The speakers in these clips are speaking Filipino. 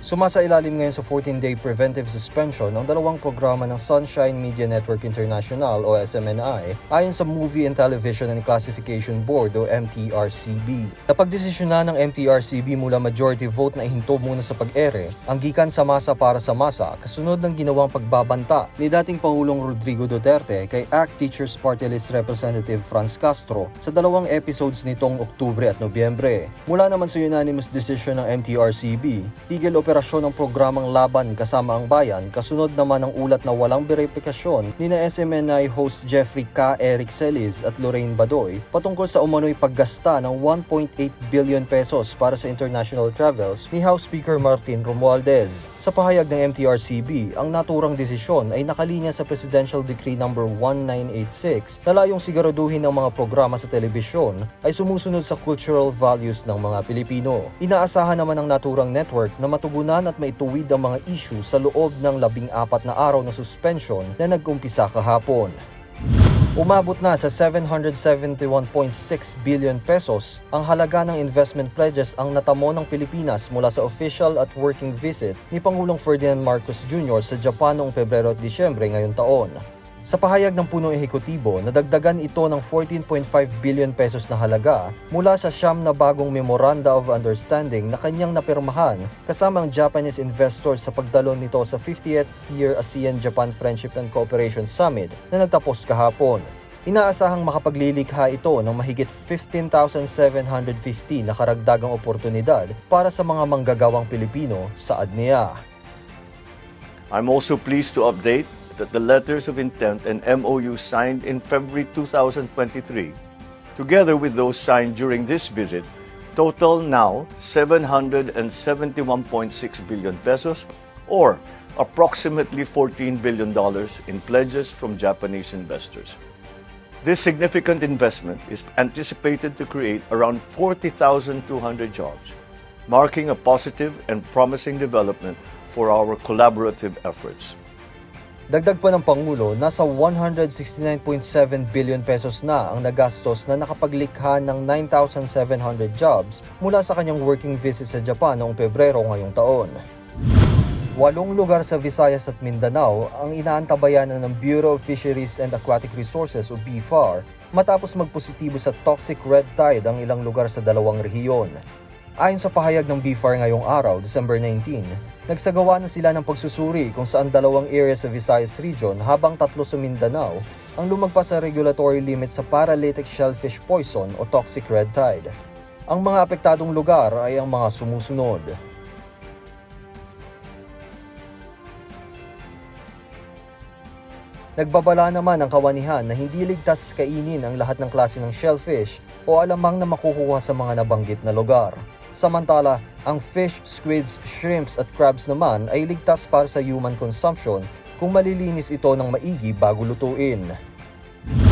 Sumasailalim ngayon sa 14-day preventive suspension ang dalawang programa ng Sunshine Media Network International o SMNI ayon sa Movie and Television and Classification Board o MTRCB. Napagdesisyonan ng MTRCB mula majority vote na ihinto muna sa pag-ere ang gikan sa masa para sa masa kasunod ng ginawang pagbabanta ni dating Pangulong Rodrigo Duterte kay ACT Teachers Party List Representative Franz Castro sa dalawang episodes nitong Oktubre at Nobyembre. Mula naman sa unanimous decision ng MTRCB, tigil operasyon ng programang Laban kasama ang bayan kasunod naman ng ulat na walang verifikasyon ni na SMNI host Jeffrey K. Eric Celis at Lorraine Badoy patungkol sa umano'y paggasta ng 1.8 billion pesos para sa international travels ni House Speaker Martin Romualdez. Sa pahayag ng MTRCB, ang naturang desisyon ay nakalinya sa Presidential Decree No. 1986 na layong siguraduhin ng mga programa sa telebisyon ay sumusunod sa cultural values ng mga Pilipino. Inaasahan naman ng naturang network na matugunan at maituwid ang mga issue sa loob ng labing apat na araw na suspension na nag-umpisa kahapon. Umabot na sa 771.6 billion pesos ang halaga ng investment pledges ang natamo ng Pilipinas mula sa official at working visit ni Pangulong Ferdinand Marcos Jr. sa Japan noong Pebrero at Disyembre ngayong taon. Sa pahayag ng punong ehekutibo, nadagdagan ito ng 14.5 billion pesos na halaga mula sa siyam na bagong Memoranda of Understanding na kanyang napirmahan kasama ang Japanese investors sa pagdalo nito sa 50th Year ASEAN-Japan Friendship and Cooperation Summit na nagtapos kahapon. Inaasahang makapaglilikha ito ng mahigit 15,750 na karagdagang oportunidad para sa mga manggagawang Pilipino sa ADNIA. I'm also pleased to update that the letters of intent and MOU signed in February 2023, together with those signed during this visit, total now 771.6 billion pesos or approximately 14 billion dollars in pledges from Japanese investors. This significant investment is anticipated to create around 40,200 jobs, marking a positive and promising development for our collaborative efforts. Dagdag pa ng Pangulo, nasa 169.7 billion pesos na ang nagastos na nakapaglikha ng 9,700 jobs mula sa kanyang working visit sa Japan noong Pebrero ngayong taon. Walong lugar sa Visayas at Mindanao ang inaantabayanan ng Bureau of Fisheries and Aquatic Resources o BFAR matapos magpositibo sa toxic red tide ang ilang lugar sa dalawang rehiyon. Ayon sa pahayag ng BFAR ngayong araw, December 19, nagsagawa na sila ng pagsusuri kung saan dalawang area sa Visayas Region habang tatlo sa Mindanao ang lumagpas sa regulatory limit sa paralytic shellfish poison o toxic red tide. Ang mga apektadong lugar ay ang mga sumusunod. Nagbabala naman ang kawanihan na hindi ligtas kainin ang lahat ng klase ng shellfish o alamang na makukuha sa mga nabanggit na lugar. Samantala, ang fish, squids, shrimps at crabs naman ay ligtas para sa human consumption kung malilinis ito ng maigi bago lutuin.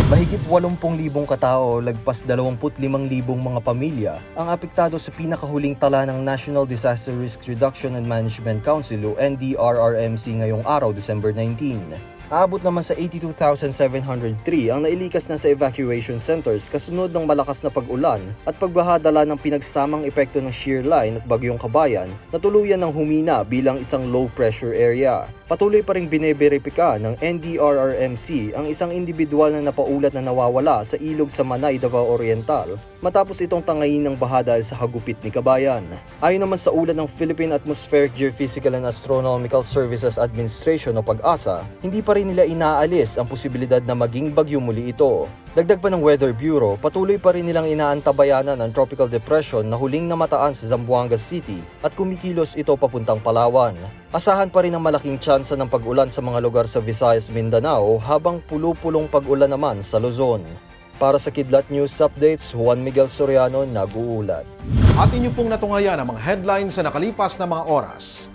Mahigit 80,000 katao, lagpas 25,000 mga pamilya ang apektado sa pinakahuling tala ng National Disaster Risk Reduction and Management Council o NDRRMC ngayong araw, December 19. Aabot naman sa 82,703 ang nailikas na sa evacuation centers kasunod ng malakas na pag-ulan at pagbahadala ng pinagsamang epekto ng shear line at bagyong kabayan na tuluyan ng humina bilang isang low pressure area. Patuloy pa rin bineberipika ng NDRRMC ang isang individual na napaulat na nawawala sa ilog sa Manay, Davao Oriental matapos itong tangayin ng baha dahil sa hagupit ni kabayan. Ayon naman sa ulat ng Philippine Atmospheric Geophysical and Astronomical Services Administration o PAGASA, hindi pa rin nila inaalis ang posibilidad na maging bagyo muli ito. Dagdag pa ng Weather Bureau, patuloy pa rin nilang inaantabayanan ang tropical depression na huling namataan sa Zamboanga City at kumikilos ito papuntang Palawan. Asahan pa rin ang malaking tsansa ng pag-ulan sa mga lugar sa Visayas, Mindanao habang pulo-pulong pag-ulan naman sa Luzon. Para sa Kidlat News Updates, Juan Miguel Soriano nag-uulat. At inyo pong natungayan ang mga headlines sa nakalipas na mga oras.